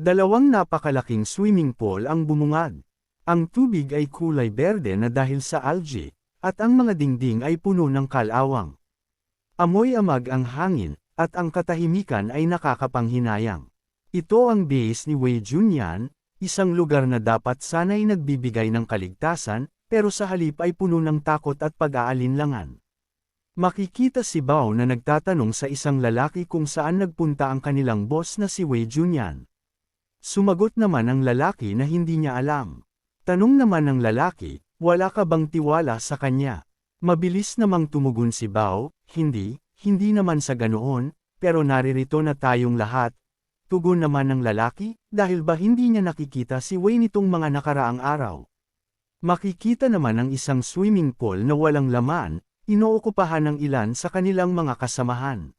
Dalawang napakalaking swimming pool ang bumungad. Ang tubig ay kulay berde na dahil sa algae, at ang mga dingding ay puno ng kalawang. Amoy amag ang hangin, at ang katahimikan ay nakakapanghinayang. Ito ang base ni Wei Junyan, isang lugar na dapat sana'y nagbibigay ng kaligtasan, pero sa halip ay puno ng takot at pag-aalinlangan. Makikita si Bao na nagtatanong sa isang lalaki kung saan nagpunta ang kanilang boss na si Wei Junyan. Sumagot naman ang lalaki na hindi niya alam. Tanong naman ng lalaki, wala ka bang tiwala sa kanya? Mabilis namang tumugon si Bao, hindi, hindi naman sa ganoon, pero naririto na tayong lahat. Tugon naman ng lalaki, dahil ba hindi niya nakikita si Wei nitong mga nakaraang araw? Makikita naman ang isang swimming pool na walang laman, inookupahan ng ilan sa kanilang mga kasamahan.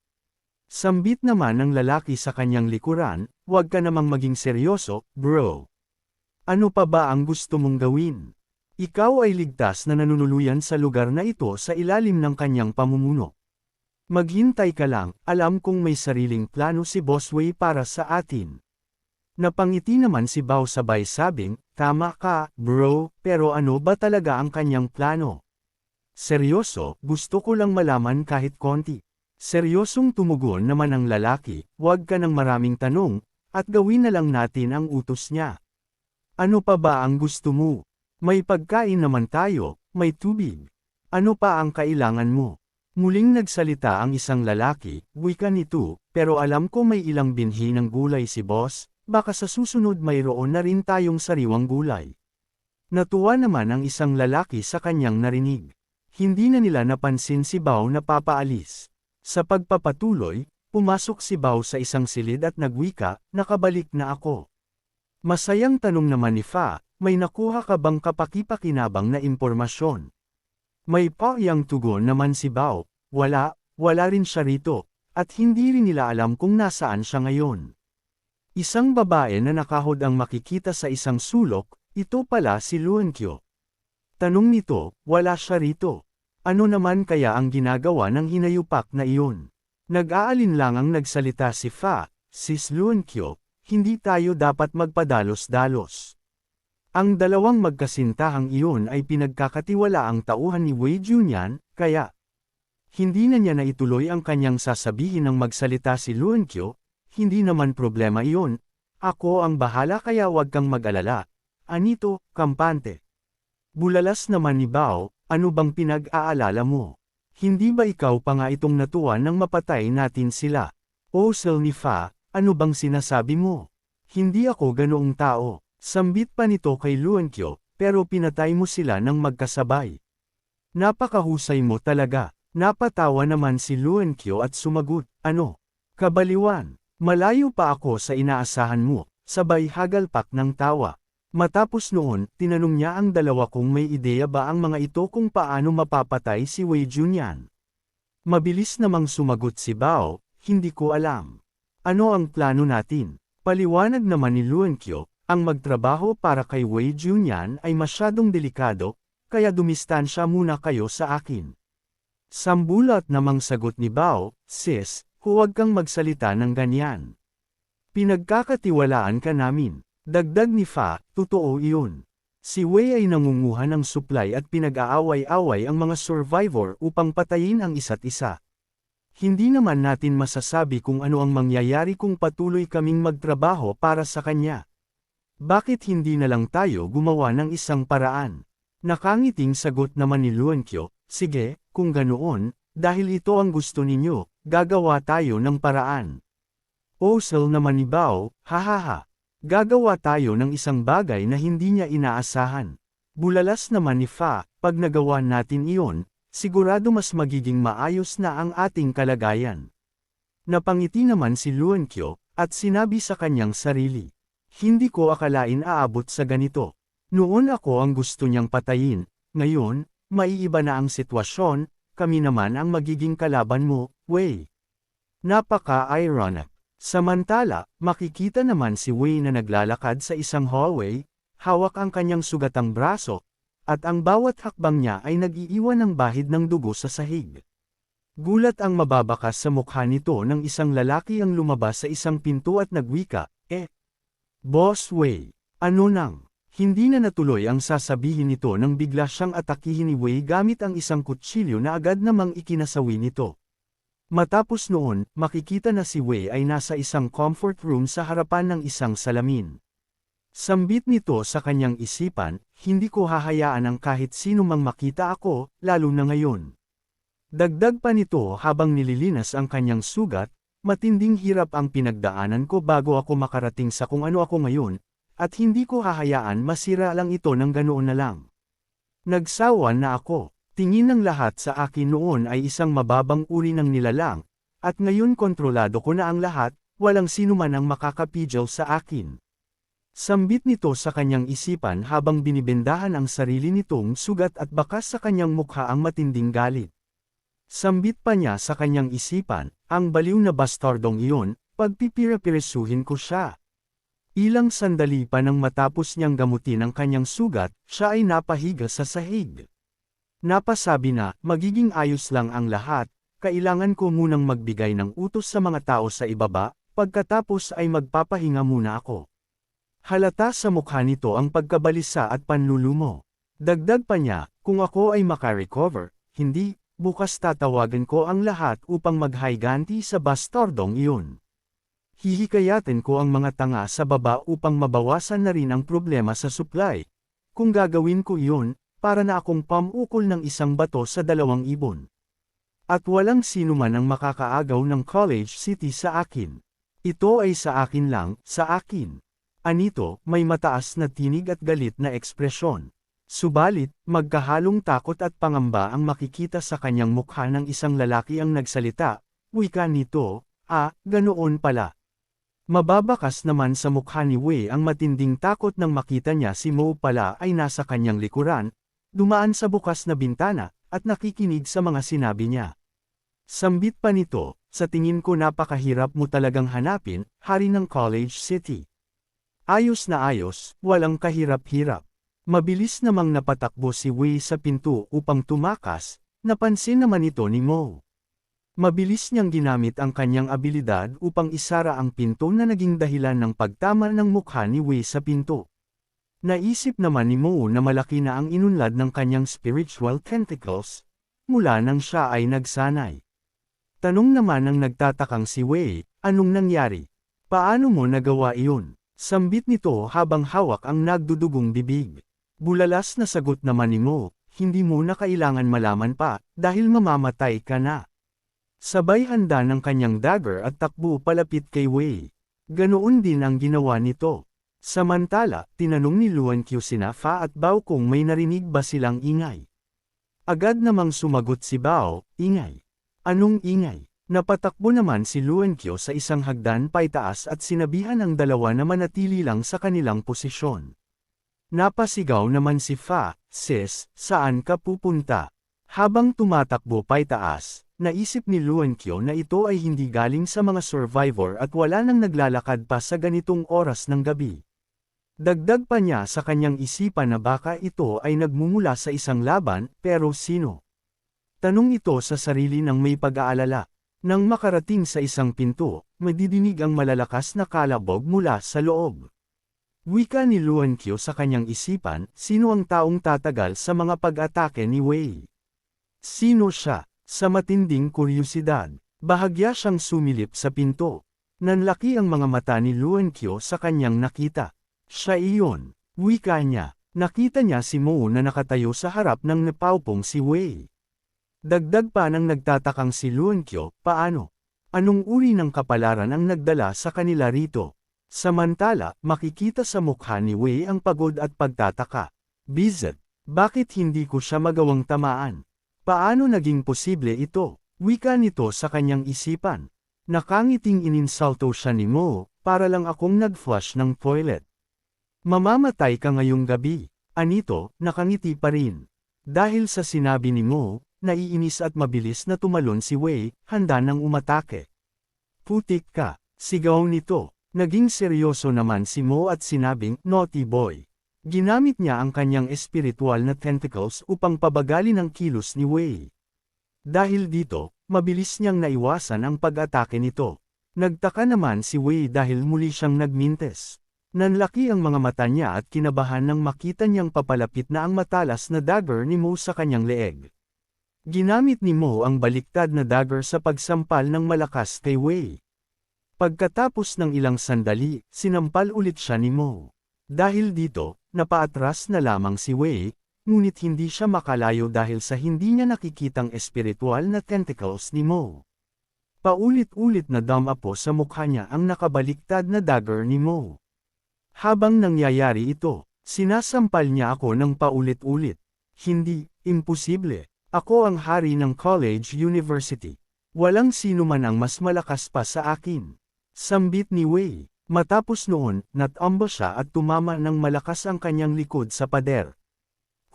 Sambit naman ng lalaki sa kanyang likuran, huwag ka namang maging seryoso, bro. Ano pa ba ang gusto mong gawin? Ikaw ay ligtas na nanunuluyan sa lugar na ito sa ilalim ng kanyang pamumuno. Maghintay ka lang, alam kong may sariling plano si Bosway para sa atin. Napangiti naman si Bao sabay sabing, tama ka, bro, pero ano ba talaga ang kanyang plano? Seryoso, gusto ko lang malaman kahit konti. Seryosong tumugon naman ang lalaki, huwag ka ng maraming tanong, at gawin na lang natin ang utos niya. Ano pa ba ang gusto mo? May pagkain naman tayo, may tubig. Ano pa ang kailangan mo? Muling nagsalita ang isang lalaki, wika nito, pero alam ko may ilang binhi ng gulay si boss, baka sa susunod mayroon na rin tayong sariwang gulay. Natuwa naman ang isang lalaki sa kanyang narinig. Hindi na nila napansin si Bao na papaalis. Sa pagpapatuloy, pumasok si Bao sa isang silid at nagwika, nakabalik na ako. Masayang tanong naman ni Fa, may nakuha ka bang kapakipakinabang na impormasyon? May paiyang tugon naman si Bao, wala, wala rin siya rito, at hindi rin nila alam kung nasaan siya ngayon. Isang babae na nakahod ang makikita sa isang sulok, ito pala si Luenkyo. Tanong nito, wala siya rito. Ano naman kaya ang ginagawa ng hinayupak na iyon? Nag-aalin ang nagsalita si Fa, sis Luenkyo, hindi tayo dapat magpadalos-dalos. Ang dalawang magkasintahang iyon ay pinagkakatiwala ang tauhan ni Wei Junyan, kaya hindi na niya naituloy ang kanyang sasabihin ng magsalita si Luenkyo, hindi naman problema iyon, ako ang bahala kaya wag kang mag-alala. Anito, kampante. Bulalas naman ni Bao, ano bang pinag-aalala mo? Hindi ba ikaw pa nga itong natuwa nang mapatay natin sila? O Sel ni Fa, ano bang sinasabi mo? Hindi ako ganoong tao. Sambit pa nito kay Luenkyo, pero pinatay mo sila ng magkasabay. Napakahusay mo talaga. Napatawa naman si Luenkyo at sumagot, ano? Kabaliwan, malayo pa ako sa inaasahan mo, sabay hagalpak ng tawa. Matapos noon, tinanong niya ang dalawa kung may ideya ba ang mga ito kung paano mapapatay si Wei Junyan. Mabilis namang sumagot si Bao, hindi ko alam. Ano ang plano natin? Paliwanag naman ni Luenkyo, ang magtrabaho para kay Wei Junyan ay masyadong delikado, kaya dumistansya muna kayo sa akin. Sambulat namang sagot ni Bao, sis, huwag kang magsalita ng ganyan. Pinagkakatiwalaan ka namin. Dagdag ni Fa, totoo iyon. Si Wei ay nangunguha ng supply at pinag-aaway-away ang mga survivor upang patayin ang isa't isa. Hindi naman natin masasabi kung ano ang mangyayari kung patuloy kaming magtrabaho para sa kanya. Bakit hindi na lang tayo gumawa ng isang paraan? Nakangiting sagot naman ni Luenkyo, sige, kung ganoon, dahil ito ang gusto ninyo, gagawa tayo ng paraan. Osel naman ni Bao, hahaha. Gagawa tayo ng isang bagay na hindi niya inaasahan. Bulalas naman ni Fa, pag nagawa natin iyon, sigurado mas magiging maayos na ang ating kalagayan. Napangiti naman si Luenkyo, at sinabi sa kanyang sarili. Hindi ko akalain aabot sa ganito. Noon ako ang gusto niyang patayin, ngayon, maiiba na ang sitwasyon, kami naman ang magiging kalaban mo, Wei. Napaka-ironic. Samantala, makikita naman si Wei na naglalakad sa isang hallway, hawak ang kanyang sugatang braso, at ang bawat hakbang niya ay nag-iiwan ng bahid ng dugo sa sahig. Gulat ang mababakas sa mukha nito ng isang lalaki ang lumabas sa isang pinto at nagwika, eh. Boss Wei, ano nang? Hindi na natuloy ang sasabihin nito nang bigla siyang atakihin ni Wei gamit ang isang kutsilyo na agad namang ikinasawi nito. Matapos noon, makikita na si Wei ay nasa isang comfort room sa harapan ng isang salamin. Sambit nito sa kanyang isipan, hindi ko hahayaan ang kahit sino mang makita ako, lalo na ngayon. Dagdag pa nito habang nililinas ang kanyang sugat, matinding hirap ang pinagdaanan ko bago ako makarating sa kung ano ako ngayon, at hindi ko hahayaan masira lang ito ng ganoon na lang. Nagsawa na ako, tingin ng lahat sa akin noon ay isang mababang uri ng nilalang, at ngayon kontrolado ko na ang lahat, walang sino man ang makakapidyaw sa akin. Sambit nito sa kanyang isipan habang binibendahan ang sarili nitong sugat at bakas sa kanyang mukha ang matinding galit. Sambit pa niya sa kanyang isipan, ang baliw na bastardong iyon, pagpipira-piresuhin ko siya. Ilang sandali pa nang matapos niyang gamutin ang kanyang sugat, siya ay napahiga sa sahig. Napasabi na, magiging ayos lang ang lahat, kailangan ko munang magbigay ng utos sa mga tao sa ibaba, pagkatapos ay magpapahinga muna ako. Halata sa mukha nito ang pagkabalisa at panlulumo. Dagdag pa niya, kung ako ay makarecover, hindi, bukas tatawagan ko ang lahat upang maghayganti sa bastardong iyon. Hihikayatin ko ang mga tanga sa baba upang mabawasan na rin ang problema sa supply. Kung gagawin ko iyon, para na akong pamukol ng isang bato sa dalawang ibon. At walang sino man ang makakaagaw ng College City sa akin. Ito ay sa akin lang, sa akin. Anito, may mataas na tinig at galit na ekspresyon. Subalit, magkahalong takot at pangamba ang makikita sa kanyang mukha ng isang lalaki ang nagsalita, wika nito, ah, ganoon pala. Mababakas naman sa mukha ni Wei ang matinding takot nang makita niya si Mo pala ay nasa kanyang likuran, dumaan sa bukas na bintana, at nakikinig sa mga sinabi niya. Sambit pa nito, sa tingin ko napakahirap mo talagang hanapin, hari ng College City. Ayos na ayos, walang kahirap-hirap. Mabilis namang napatakbo si Wei sa pinto upang tumakas, napansin naman ito ni Mo. Mabilis niyang ginamit ang kanyang abilidad upang isara ang pinto na naging dahilan ng pagtama ng mukha ni Wei sa pinto. Naisip naman ni Mo na malaki na ang inunlad ng kanyang spiritual tentacles, mula nang siya ay nagsanay. Tanong naman ng nagtatakang si Wei, anong nangyari? Paano mo nagawa iyon? Sambit nito habang hawak ang nagdudugong bibig. Bulalas na sagot naman ni Mo, hindi mo na kailangan malaman pa, dahil mamamatay ka na. Sabay handa ng kanyang dagger at takbo palapit kay Wei. Ganoon din ang ginawa nito. Samantala, tinanong ni Luan Q sina Fa at Bao kung may narinig ba silang ingay. Agad namang sumagot si Bao, ingay. Anong ingay? Napatakbo naman si Luenkyo sa isang hagdan paitaas at sinabihan ang dalawa na manatili lang sa kanilang posisyon. Napasigaw naman si Fa, Sis, saan ka pupunta? Habang tumatakbo paitaas, naisip ni Luenkyo na ito ay hindi galing sa mga survivor at wala nang naglalakad pa sa ganitong oras ng gabi. Dagdag pa niya sa kanyang isipan na baka ito ay nagmumula sa isang laban, pero sino? Tanong ito sa sarili ng may pag-aalala. Nang makarating sa isang pinto, madidinig ang malalakas na kalabog mula sa loob. Wika ni Luan Kyo sa kanyang isipan, sino ang taong tatagal sa mga pag-atake ni Wei? Sino siya? Sa matinding kuryosidad, bahagya siyang sumilip sa pinto. Nanlaki ang mga mata ni Luan Kyo sa kanyang nakita. Siya iyon. Wika niya. Nakita niya si Mo na nakatayo sa harap ng napaupong si Wei. Dagdag pa nang nagtatakang si Luenkyo, paano? Anong uri ng kapalaran ang nagdala sa kanila rito? Samantala, makikita sa mukha ni Wei ang pagod at pagtataka. Bizet, bakit hindi ko siya magawang tamaan? Paano naging posible ito? Wika nito sa kanyang isipan. Nakangiting ininsalto siya ni Mo, para lang akong nag-flush ng toilet. Mamamatay ka ngayong gabi. Anito, nakangiti pa rin. Dahil sa sinabi ni Mo, naiinis at mabilis na tumalon si Wei, handa nang umatake. Putik ka, sigaw nito. Naging seryoso naman si Mo at sinabing, naughty boy. Ginamit niya ang kanyang espiritual na tentacles upang pabagalin ang kilos ni Wei. Dahil dito, mabilis niyang naiwasan ang pag-atake nito. Nagtaka naman si Wei dahil muli siyang nagmintes. Nanlaki ang mga mata niya at kinabahan nang makita niyang papalapit na ang matalas na dagger ni Mo sa kanyang leeg. Ginamit ni Mo ang baliktad na dagger sa pagsampal ng malakas kay Wei. Pagkatapos ng ilang sandali, sinampal ulit siya ni Mo. Dahil dito, napaatras na lamang si Wei, ngunit hindi siya makalayo dahil sa hindi niya nakikitang espiritual na tentacles ni Mo. Paulit-ulit na damapo sa mukha niya ang nakabaliktad na dagger ni Mo. Habang nangyayari ito, sinasampal niya ako ng paulit-ulit. Hindi, imposible. Ako ang hari ng college university. Walang sino man ang mas malakas pa sa akin. Sambit ni Wei. Matapos noon, natambo siya at tumama ng malakas ang kanyang likod sa pader.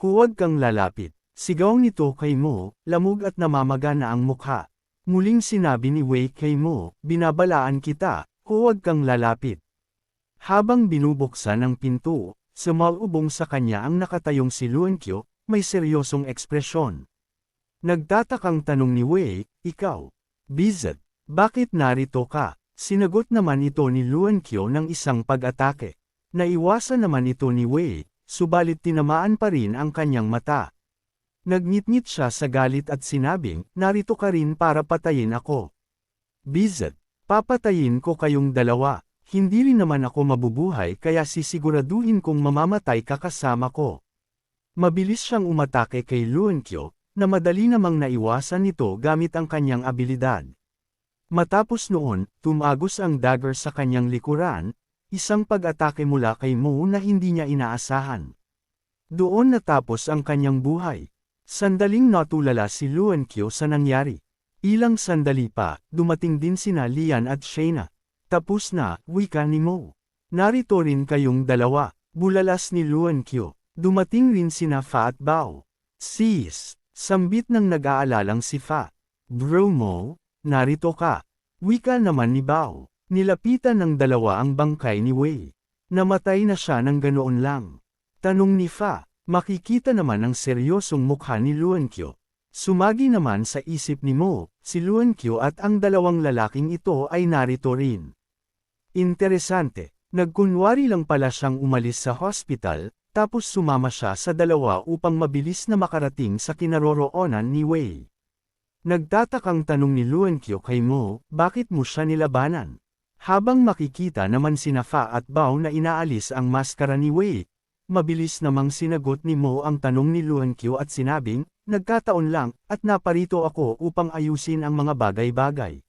Huwag kang lalapit. Sigaw nito kay Mo, lamog at namamaga na ang mukha. Muling sinabi ni Wei kay Mo, binabalaan kita, huwag kang lalapit. Habang binubuksan ang pinto, sumalubong sa kanya ang nakatayong si Luankyo, may seryosong ekspresyon. Nagtatakang tanong ni Wei, ikaw, Bizet, bakit narito ka? Sinagot naman ito ni Luankyo ng isang pag-atake. Naiwasan naman ito ni Wei, subalit tinamaan pa rin ang kanyang mata. Nagngit-ngit siya sa galit at sinabing, narito ka rin para patayin ako. Bizet, papatayin ko kayong dalawa, hindi rin naman ako mabubuhay kaya sisiguraduhin kong mamamatay ka kasama ko. Mabilis siyang umatake kay Luankyo, na madali namang naiwasan nito gamit ang kanyang abilidad. Matapos noon, tumagos ang dagger sa kanyang likuran, isang pag-atake mula kay Mo na hindi niya inaasahan. Doon natapos ang kanyang buhay. Sandaling natulala si Luankyo sa nangyari. Ilang sandali pa, dumating din sina Lian at Shayna. Tapos na, wika ni Mo. Narito rin kayong dalawa, bulalas ni Luankyo. Dumating rin sina Fa at Bao. Sis, sambit ng nag-aalalang si Fa. Bro mo, narito ka. Wika naman ni Bao. Nilapitan ng dalawa ang bangkay ni Wei. Namatay na siya ng ganoon lang. Tanong ni Fa, makikita naman ang seryosong mukha ni Luankyo. Sumagi naman sa isip ni Mo, si Luankyo at ang dalawang lalaking ito ay narito rin. Interesante, nagkunwari lang pala siyang umalis sa hospital, tapos sumama siya sa dalawa upang mabilis na makarating sa kinaroroonan ni Wei. Nagtatakang tanong ni Luankyo kay Mo, bakit mo siya nilabanan? Habang makikita naman sina Fa at Bao na inaalis ang maskara ni Wei, mabilis namang sinagot ni Mo ang tanong ni Luankyo at sinabing, nagkataon lang, at naparito ako upang ayusin ang mga bagay-bagay.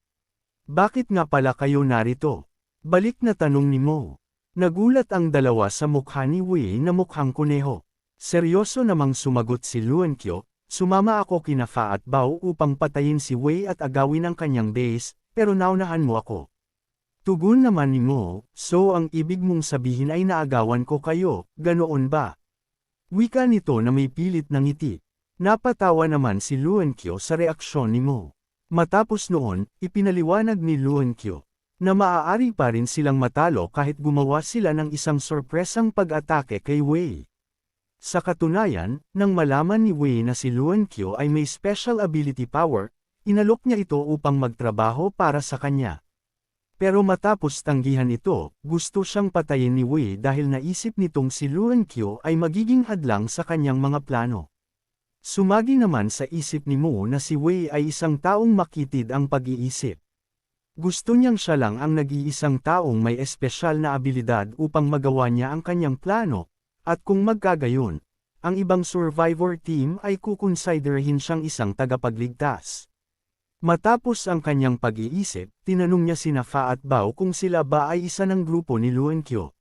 Bakit nga pala kayo narito? Balik na tanong ni Mo. Nagulat ang dalawa sa mukha ni Wei na mukhang kuneho. Seryoso namang sumagot si Luankyo, sumama ako kina Fa at Bao upang patayin si Wei at agawin ang kanyang base, pero naunahan mo ako. Tugon naman ni Mo, so ang ibig mong sabihin ay naagawan ko kayo, ganoon ba? Wika nito na may pilit ng ngiti. Napatawa naman si Luankyo sa reaksyon ni Mo. Matapos noon, ipinaliwanag ni Luankyo na maaari pa rin silang matalo kahit gumawa sila ng isang sorpresang pag-atake kay Wei. Sa katunayan, nang malaman ni Wei na si Luan Kyo ay may special ability power, inalok niya ito upang magtrabaho para sa kanya. Pero matapos tanggihan ito, gusto siyang patayin ni Wei dahil naisip nitong si Luan Kyo ay magiging hadlang sa kanyang mga plano. Sumagi naman sa isip ni Mo na si Wei ay isang taong makitid ang pag-iisip. Gusto niyang siya lang ang nag-iisang taong may espesyal na abilidad upang magawa niya ang kanyang plano, at kung magkagayon, ang ibang survivor team ay kukonsiderahin siyang isang tagapagligtas. Matapos ang kanyang pag-iisip, tinanong niya sina Fa at Bao kung sila ba ay isa ng grupo ni Luenkyo.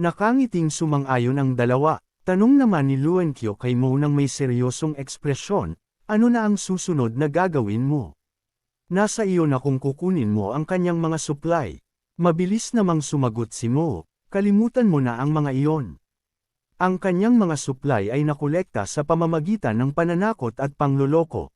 Nakangiting sumang-ayon ang dalawa, tanong naman ni Luenkyo kay Mo nang may seryosong ekspresyon, ano na ang susunod na gagawin mo? Nasa iyo na kung kukunin mo ang kanyang mga supply. Mabilis namang sumagot si Mo, kalimutan mo na ang mga iyon. Ang kanyang mga supply ay nakolekta sa pamamagitan ng pananakot at pangloloko.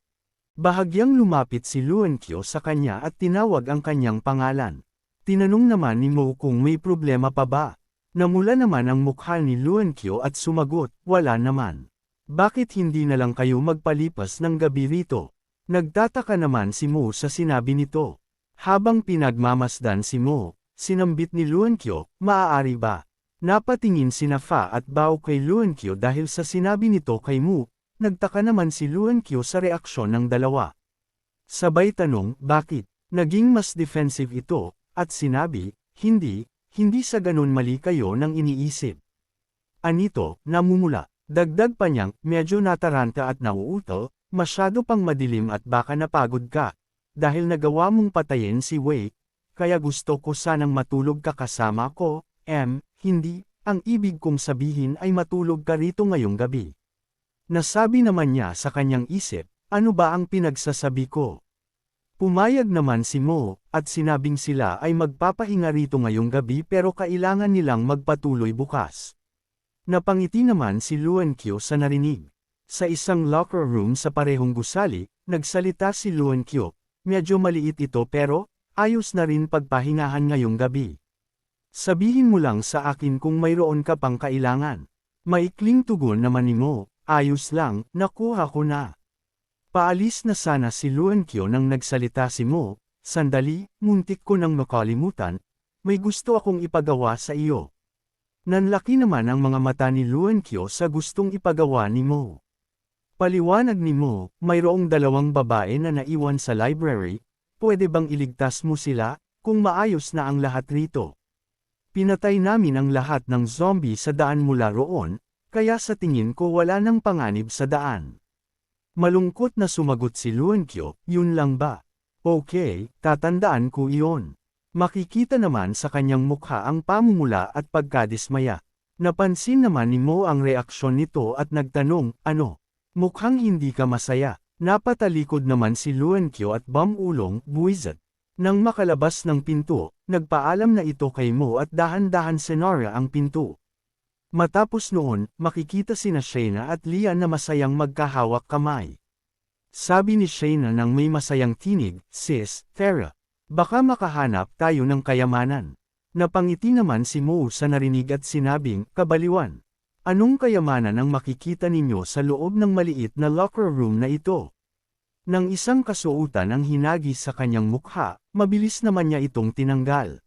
Bahagyang lumapit si Luenkyo sa kanya at tinawag ang kanyang pangalan. Tinanong naman ni Mo kung may problema pa ba. Namula naman ang mukha ni Luenkyo at sumagot, wala naman. Bakit hindi na lang kayo magpalipas ng gabi rito? Nagtataka naman si Mo sa sinabi nito. Habang pinagmamasdan si Mo, sinambit ni Luankyo, maaari ba? Napatingin sina Fa at Bao kay Luankyo dahil sa sinabi nito kay Mu, nagtaka naman si Luankyo sa reaksyon ng dalawa. Sabay tanong, bakit? Naging mas defensive ito, at sinabi, hindi, hindi sa ganun mali kayo nang iniisip. Anito, namumula. Dagdag pa niyang, medyo nataranta at nauutal, masyado pang madilim at baka napagod ka. Dahil nagawa mong patayin si Wei, kaya gusto ko sanang matulog ka kasama ko, M, hindi, ang ibig kong sabihin ay matulog ka rito ngayong gabi. Nasabi naman niya sa kanyang isip, ano ba ang pinagsasabi ko? Pumayag naman si Mo, at sinabing sila ay magpapahinga rito ngayong gabi pero kailangan nilang magpatuloy bukas. Napangiti naman si Luan Kyo sa narinig. Sa isang locker room sa parehong gusali, nagsalita si Luan Kyo, medyo maliit ito pero, ayos na rin pagpahingahan ngayong gabi. Sabihin mo lang sa akin kung mayroon ka pang kailangan. Maikling tugon naman ni Mo, ayos lang, nakuha ko na. Paalis na sana si Luankyo nang nagsalita si Mo, sandali, muntik ko nang makalimutan, may gusto akong ipagawa sa iyo. Nanlaki naman ang mga mata ni Luankyo sa gustong ipagawa ni Mo. Paliwanag ni Mo, mayroong dalawang babae na naiwan sa library, pwede bang iligtas mo sila, kung maayos na ang lahat rito. Pinatay namin ang lahat ng zombie sa daan mula roon, kaya sa tingin ko wala nang panganib sa daan. Malungkot na sumagot si Luankyo, yun lang ba? Okay, tatandaan ko iyon. Makikita naman sa kanyang mukha ang pamumula at pagkadismaya. Napansin naman ni Mo ang reaksyon nito at nagtanong, ano? Mukhang hindi ka masaya. Napatalikod naman si Luankyo at Bamulong, buwizat. Nang makalabas ng pinto, nagpaalam na ito kay Mo at dahan-dahan senarya ang pinto. Matapos noon, makikita sina Shayna at Lian na masayang magkahawak kamay. Sabi ni Shayna nang may masayang tinig, Sis, Tara, baka makahanap tayo ng kayamanan. Napangiti naman si Mo sa narinig at sinabing, kabaliwan. Anong kayamanan ang makikita ninyo sa loob ng maliit na locker room na ito? Nang isang kasuotan ang hinagi sa kanyang mukha, mabilis naman niya itong tinanggal.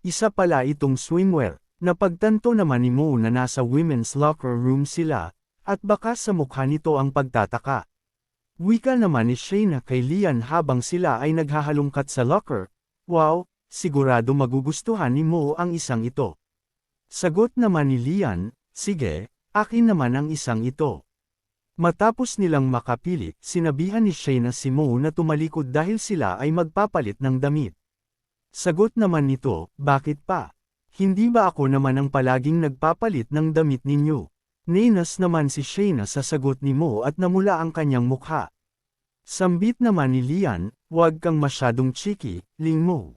Isa pala itong swimwear, napagtanto naman ni Mo na nasa women's locker room sila, at baka sa mukha nito ang pagtataka. Wika naman ni Shayna kay Lian habang sila ay naghahalungkat sa locker, Wow, sigurado magugustuhan ni Mo ang isang ito. Sagot naman ni Lian, sige, akin naman ang isang ito. Matapos nilang makapili, sinabihan ni Shayna si Mo na tumalikod dahil sila ay magpapalit ng damit. Sagot naman nito, bakit pa? Hindi ba ako naman ang palaging nagpapalit ng damit ninyo? Ninas naman si Shayna sa sagot ni Mo at namula ang kanyang mukha. Sambit naman ni Lian, huwag kang masyadong cheeky, Ling Mo.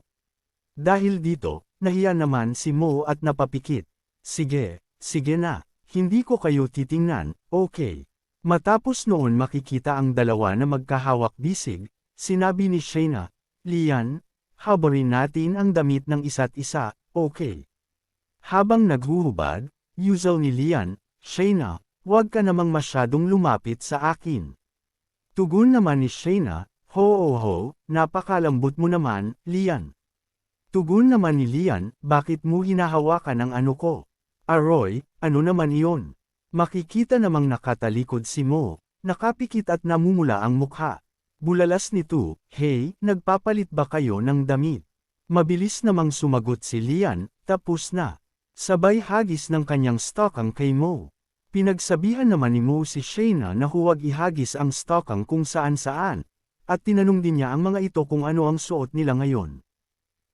Dahil dito, nahiya naman si Mo at napapikit. Sige, sige na, hindi ko kayo titingnan, okay. Matapos noon makikita ang dalawa na magkahawak bisig, sinabi ni Shayna, Lian, habarin natin ang damit ng isa't isa, okay. Habang naghuhubad, usual ni Lian, Shayna, huwag ka namang masyadong lumapit sa akin. Tugon naman ni Shayna, ho ho ho, napakalambot mo naman, Lian. Tugon naman ni Lian, bakit mo hinahawakan ang ano ko? Aroy, ano naman iyon? Makikita namang nakatalikod si Mo, nakapikit at namumula ang mukha. Bulalas nito, hey, nagpapalit ba kayo ng damit? Mabilis namang sumagot si Lian, tapos na. Sabay hagis ng kanyang stokang kay Mo. Pinagsabihan naman ni Mo si Shayna na huwag ihagis ang stokang kung saan-saan, at tinanong din niya ang mga ito kung ano ang suot nila ngayon.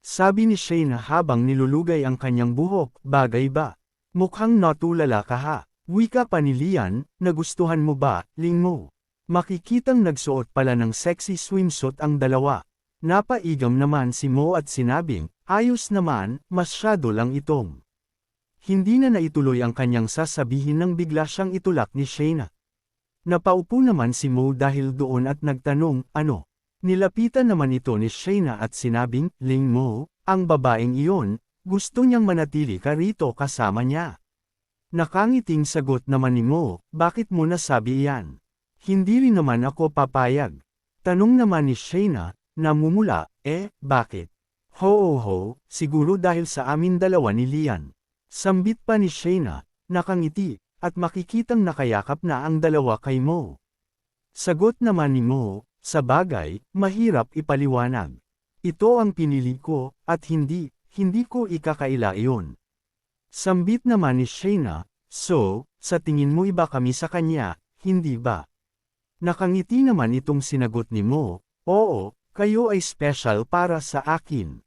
Sabi ni Shayna habang nilulugay ang kanyang buhok, bagay ba? Mukhang natulala ka ha. Wika pa ni Lian, nagustuhan mo ba, Ling Mo? Makikitang nagsuot pala ng sexy swimsuit ang dalawa. Napaigam naman si Mo at sinabing, ayos naman, masyado lang itong. Hindi na naituloy ang kanyang sasabihin nang bigla siyang itulak ni Shayna. Napaupo naman si Mo dahil doon at nagtanong, ano? Nilapitan naman ito ni Shayna at sinabing, Ling Mo, ang babaeng iyon, gusto niyang manatili ka rito kasama niya. Nakangiting sagot naman ni Mo, bakit mo nasabi iyan? Hindi rin naman ako papayag. Tanong naman ni Shayna, namumula, eh, bakit? Ho ho ho, siguro dahil sa amin dalawa ni Lian. Sambit pa ni Shayna, nakangiti, at makikitang nakayakap na ang dalawa kay Mo. Sagot naman ni Mo, sa bagay, mahirap ipaliwanag. Ito ang pinili ko, at hindi, hindi ko ikakaila iyon. Sambit naman ni Shayna, so, sa tingin mo iba kami sa kanya, hindi ba? Nakangiti naman itong sinagot ni Mo, oo, kayo ay special para sa akin.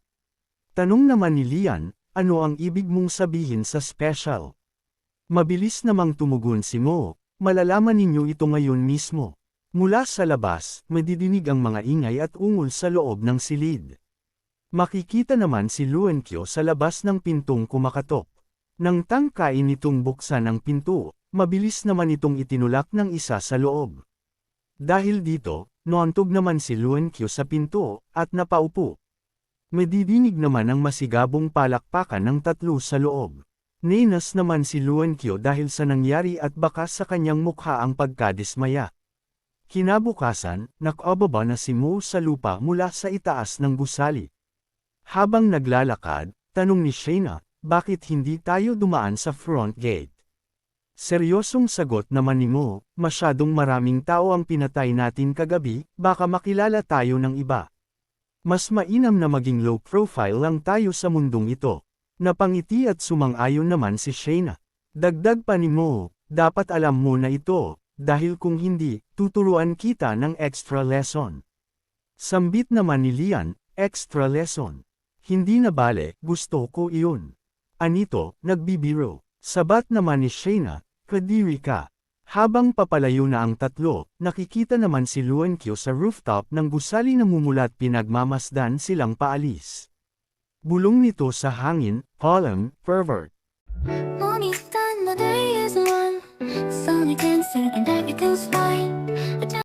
Tanong naman ni Lian, ano ang ibig mong sabihin sa special? Mabilis namang tumugon si Mo, malalaman ninyo ito ngayon mismo. Mula sa labas, madidinig ang mga ingay at ungol sa loob ng silid. Makikita naman si Luenkyo sa labas ng pintong kumakatok. Nang tangkain nitong buksan ang pinto, mabilis naman itong itinulak ng isa sa loob. Dahil dito, noontog naman si Luenkyo sa pinto, at napaupo. Madidinig naman ang masigabong palakpakan ng tatlo sa loob. Ninas naman si Luenkyo dahil sa nangyari at baka sa kanyang mukha ang pagkadismaya. Kinabukasan, nakababa na si Mo sa lupa mula sa itaas ng gusali. Habang naglalakad, tanong ni Shayna, bakit hindi tayo dumaan sa front gate? Seryosong sagot naman ni Mo, masyadong maraming tao ang pinatay natin kagabi, baka makilala tayo ng iba. Mas mainam na maging low profile lang tayo sa mundong ito. Napangiti at sumang-ayon naman si Shayna. Dagdag pa ni Mo, dapat alam mo na ito, dahil kung hindi, tuturuan kita ng extra lesson. Sambit naman ni Lian, extra lesson. Hindi na bale, gusto ko iyon. Anito, nagbibiro. Sabat naman ni Shayna, kadiri ka. Habang papalayo na ang tatlo, nakikita naman si Luenkyo sa rooftop ng gusali na mumulat pinagmamasdan silang paalis. Bulong nito sa hangin, column, pervert. Only stand the day is one. Sonic dancing and